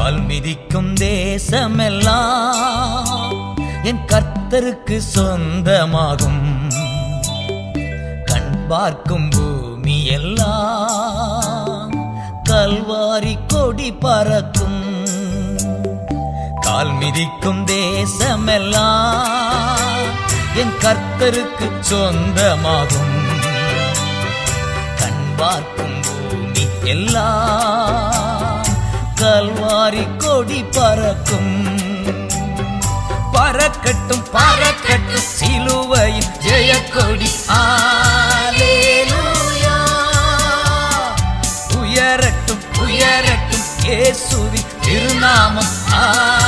கால் மிதிக்கும் தேசமெல்லாம் என் கர்த்தருக்கு சொந்தமாகும். கண் பார்க்கும் பூமி எல்லாம் கல்வாரி கொடி பறக்கும். கால் மிதிக்கும் தேசமெல்லாம் என் கர்த்தருக்கு சொந்தமாகும். கண் பார்க்கும் பூமி எல்லாம் மாறி கொடி பறக்கும். பறக்கட்டும் பறக்கட்டும் சிலுவையின் ஜெயக்கொடி. ஆலேலூயா உயரட்டும் உயரட்டும் இயேசுவின் திருநாமம். ஆ